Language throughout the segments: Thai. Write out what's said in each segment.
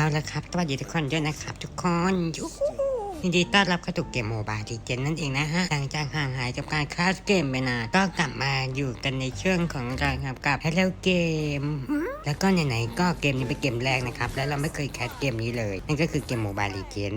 เอาละครับสวัสดีทุกคนด้วยนะครับ ทุกคนยูยินดีต้อนรับเข้าสู่เกมโมบายดีเจนนั่นเองนะฮะ หลังจากห่างหายจากการคลาสเกมไปนานก็กลับมาอยู่กันในช่วงของเราครับกับ Hello Game แล้วก็ไหนๆก็เกมนี้เป็นเกมแรกนะครับ แล้วเราไม่เคยแคสเกมนี้เลย นั่นก็คือเกมโมบายลีเจน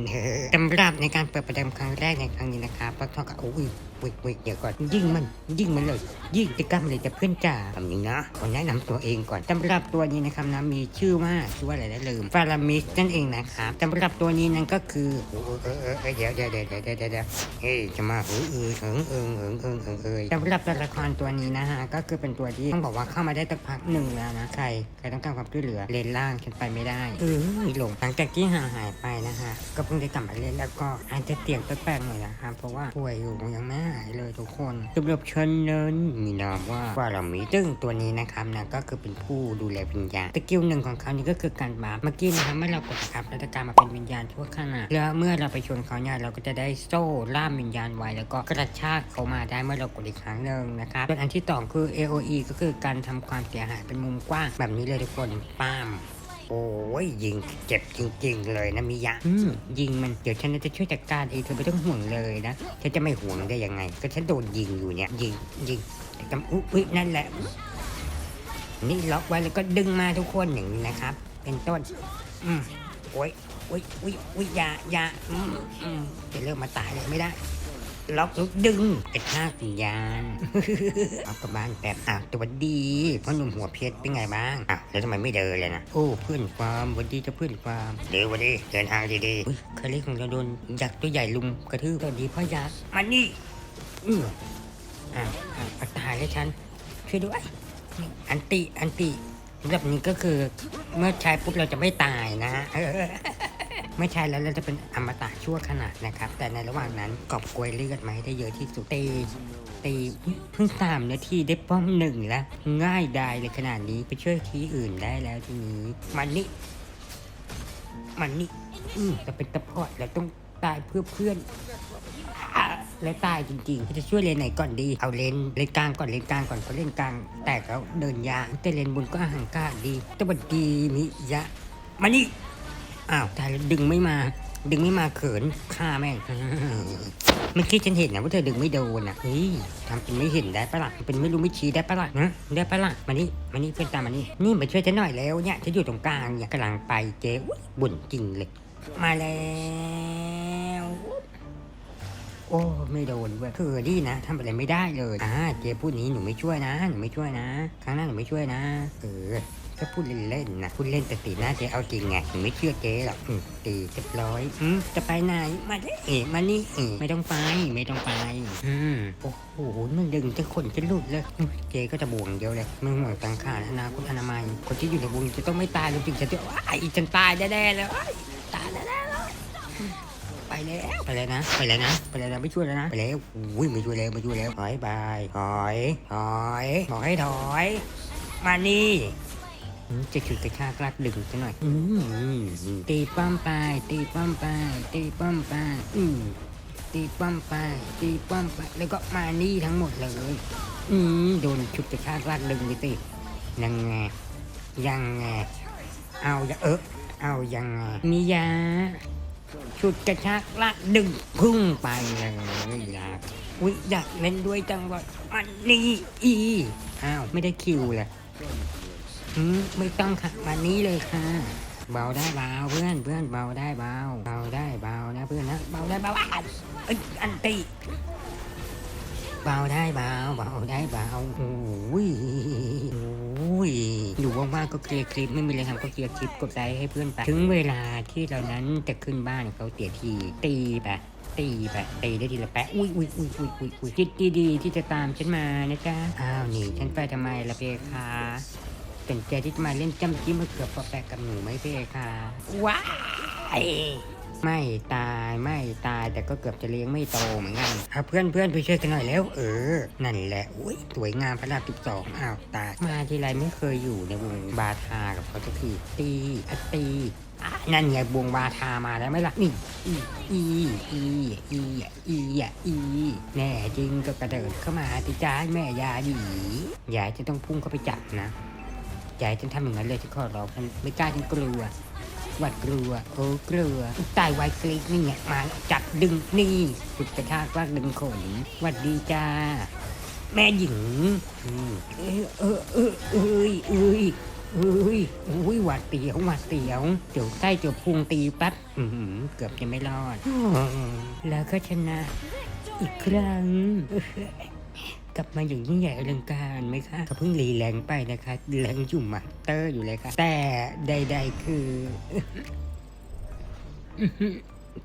สำหรับในการเปิดประเดิมครั้งแรกในครั้งนี้นะครับก็เท่ากับโอ้ยวิกวิกเดี๋ยวก่อนยิงมัน ยิงมันเลย ยิงติกรรมเลยจะเพื่อนจ่าทำนี้นะขอแนะนำตัวเองก่อนสำหรับตัวนี้นะครับนะมีชื่อว่าชื่อว่าอะไรนะลืมฟารามิสนั่นเองนะครับสำหรับตัวนี้นั่นก็คือโอ้เออเออเออเดี๋ยวเดี๋ยวเดี๋ยวเดี๋ยวเดี๋ยวเดี๋ยวเฮ้ยจะมาหืออือเอิงเอิงเอิงเอิงเอิงเอยสำหรับตัวละครตัวนี้นะฮะก็คือเป็นตัวที่ต้องบอกว่าเข้ามาได้สักพักหนึ่งแล้วนะใครใครต้องการความช่วยเหลือเลนล่างฉันไปไม่ได้เออหลงหลังจากที่ห่างหายไปนะฮะก็เพิ่งได้กลับมาเล่นแล้วก็อาจจะเตียงแปลกๆหน่อยนะครับเพราะว่าป่วยอยู่ยังไม่ายเลยทุกคนสำหรับฉันนั้นมีนามว่าฟารามิซึ่งตัวนี้นะครับนะก็คือเป็นผู้ดูแลวิญญาณสกิลหนึ่งของเขานี่ก็คือการบาเมื่อกี้นะครับเมื่อเรากดครับเราจะกลายมาเป็นวิญญาณทั่วขณะแล้วเมื่อเราไปชนเขาเนี่ยเราก็จะได้โซ่ล่ามวิญญาณไว้แล้วก็กระชากเขามาได้เมื่อเรากดอีกครั้งหนึ่งนะครับส่วนอันที่สองคือ AOE ก็คือการทำความเสียหายเป็นมุมกว้างแบบนี้เลยทุกคนป้าม โอ้ยยิงเจ็บจริง ๆ เลยนะมิยะอืมยิงมันเดี๋ยวฉันจะช่วยจัดการเองเธอไม่ต้องห่วงเลยนะฉันจะไม่ห่วงได้ยังไง ก็ฉันโดนยิงอยู่เนี่ย ยิงยิงแต่กำอุ๊ยอุ๊ยนั่นแหละ นี่ล็อกไว้แล้วก็ดึงมาทุกคนอย่างนี้นะครับ เป็นต้น อืมโอ้ยโอ้ยโอ้ยโอ้ยอยาอยาอืมอืมจะเริ่มมาตายเลยไม่ได้ ล็อกล้วดึงกระชากวิญญาณ เอากลับบ้านแป๊บอะสวัสดีพ่อหนุ่มหัวเพชรเป็นไงบ้างอะแล้วทำไมไม่เดินเลยนะโอ้เพื่อนความสวัสดีจะเพื่อนความเดี๋ยววัสดีเดินทางดีๆอุ้ยเคยเล็กของเราโดนยักษ์ตัวใหญ่ลุมกระทืบสวัสดีพ่อยักษ์มานี่อืออะอะอะตายแล้วฉันช่วยด้วยอันติอันติแบบนี้ก็คือเมื่อใช้ปุ๊บเราจะไม่ตายนะฮะ ไม่ใช่แล้วเราจะเป็นอมตะชั่วขนาดนะครับ แต่ในระหว่างนั้นกอบกวยเลือดมาให้ได้เยอะที่สุดตีตีเพิ่งสามนาทีได้ป้อมหนึ่งแล้วง่ายดายเลยขนาดนี้ไปช่วยทีอื่นได้แล้วทีนี้มันนี่มันนี่อืมเราเป็นตะพอดเราต้องตายเพื่อเพื่อนแล้วตายจริงๆจะช่วยเลนไหนก่อนดี เอาเลนเลนกลางก่อนเลนกลางก่อนเพราะเลนกลาง แตกแล้วเดินยากแต่เลนบนก็ห่างก้าดีแตวัสดีมิยะมานี่ อ้าวแล้วดึงไม่มา ดึงไม่มาเขินฆ่าแม่งเมื่อกี้ฉันเห็นนะว่าเธอดึงไม่โดนอะเฮ้ยทำเป็นไม่เห็นได้ปะล่ะเป็นไม่รู้ไม่ชี้ได้ปะล่ะนะได้ปะล่ะมานี่มานี่เพื่อนตามมานี่นี่มาช่วยฉันหน่อยแล้วเนี่ยฉันอยู่ตรงกลางเนี่ยกำลังไปเจ๊อุ๊ยบ่นจริงเลยมาแล้วโอ้ไม่โดนเว้ยคือดีนะทำอะไรไม่ได้เลยอ่าเจ๊พูดนี้หนูไม่ช่วยนะหนูไม่ช่วยนะ ครั้งหน้าหนูไม่ช่วยนะเออ ก็พูดเล่นๆนะพูดเล่นแต่ตีหน้าเจ๊เอาจริงไงหนูไม่เชื่อเจ๊หรอกอืมตีเรียบร้อยอืมจะไปไหนมาดิเอ๋มานี่เอ๋ไม่ต้องไปไม่ต้องไปอืมโอ้โหมันดึงจะขนจะหลุดเลยอืมเจ๊ก็จะบวงเดียวเลยมึงหมดตังขาดอนาคตอนามัย คนที่อยู่ในวงจะต้องไม่ตายจริงๆจะต้องไอ้ฉันตายแน่ๆเลยอ้ายตายแน่ๆเลยอืมไปแล้วไปแล้วนะ ไปแล้วนะไปแล้วนะไม่ช่วยแล้วนะไปแล้วอุ้ยไม่ช่วยแล้วไม่ช่วยแล้วถอยไปถอยถอยถอยถอย มานี่อืม จะฉุดกระชากลากดึงซะหน่อยอืมอืมอืมตีป้อมไปตีป้อมไปตีป้อมไปอืมตีป้อมไปตีป้อมไปแล้วก็มานี่ทั้งหมดเลย อืมโดนฉุดกระชากลากดึงไปติยังไงยังไงเอาอย่าเออเอายังไงมียาฉุดกระชากลากดึงพุ่งไปเลยอยากอุ้ยอยากเล่นด้วยจังวะมันนี่อีอ้าวไม่ได้คิวเลย อืมไม่ต้องค่ะวันนี้เลยค่ะ เบาได้เบาเพื่อนเพื่อนเบาได้เบาเบาได้เบานะเพื่อนนะเบาได้เบาอะเอ้ยอันตีเบาได้เบาเบาได้เบาโอ้ยโอ้ยอยู่ว่างๆก็เคลียร์คลิปไม่มีอะไรทำก็เคลียร์คลิปกดไลค์ให้เพื่อนไปถึงเวลาที่เรานั้นจะขึ้นบ้านเขาเตียทีตีไปตีไปตีได้ทีละแปะอุ้ยอุ้ยอุ้ยอุ้ยอุ้ยอุ้ยคิดดีๆที่จะตามฉันมานะจ๊ะอ้าวนี่ฉันไปทำไมล่ะเพคะ เป็นใจที่จะมาเล่นจ้ำจิ้มมะเขือเปอแปะกับหนูไหมพี่เอค่ะว้ายไม่ตายไม่ตายแต่ก็เกือบจะเลี้ยงไม่โตเหมือนกันเอาเพื่อนเพื่อนไปช่วยกันหน่อยแล้ว เออ นั่นแหละอุ้ยสวยงามพระรามสิบสองอ้าวตายมาทีไรไม่เคยอยู่ในวงบาทากับเขาสักทีตีอะตีอะนั่นไงวงบาทามาแล้วไหมล่ะนี่อีอีอีอีอีอีอีแน่จริงก็กระเดิดเข้ามาติจ้าแม่ยาหยียายจะต้องพุ่งเข้าไปจับนะ ยายฉันทำอย่างนั้นเลยที่ขอร้องฉันไม่กล้าฉันกลัวหวัดกลัวโอ้กลัวตายไวกรีกนี่ไงมาจับดึงนี่จุดกระชากลากดึงขนหวัดดีจ้า แม่หญิงอืมเออเออเออเอ้ยเอ้ยเอ้ยอุ้ยหวัดเสียวหวัดเสียวเดี๋ยวใต้เดี๋ยวพุงตีปั๊บอือหือเกือบจะไม่รอด แล้วก็ชนะ อีกครั้ง กลับมาอย่างยิ่งใหญ่อลังการไหมคะเขาเพิ่งรีแรงไปนะคะแรงอยู่มาเตอร์อยู่เลยค่ะ แต่ใด ๆ คือ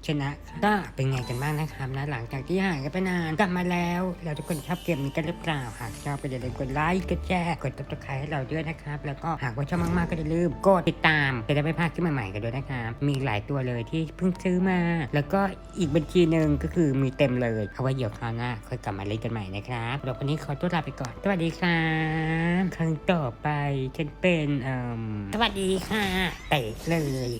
ชนะก็เป็นไงกันบ้างนะครับนะหลังจากที่ห่างกันไปนานกลับมาแล้วเราทุกคนชอบเกมนี้กันหรือเปล่าหากชอบก็อย่าลืมกดไลค์กดแชร์กดติดตามให้เราด้วยนะครับแล้วก็หากว่าชอบมากๆก็อย่าลืมกดติดตามจะได้ไม่พลาดคลิปใหม่ๆกันด้วยนะครับมีหลายตัวเลยที่เพิ่งซื้อมา แล้วก็อีกบัญชีหนึ่งก็คือมีเต็มเลยเอาไว้เดี๋ยวคราวหน้าค่อยกลับมาเล่นกันใหม่นะครับเราวันนี้ขอตัวลาไปก่อนสวัสดีครับครั้งต่อไปฉันเป็นเอ่อสวัสดีค่ะเตะเลย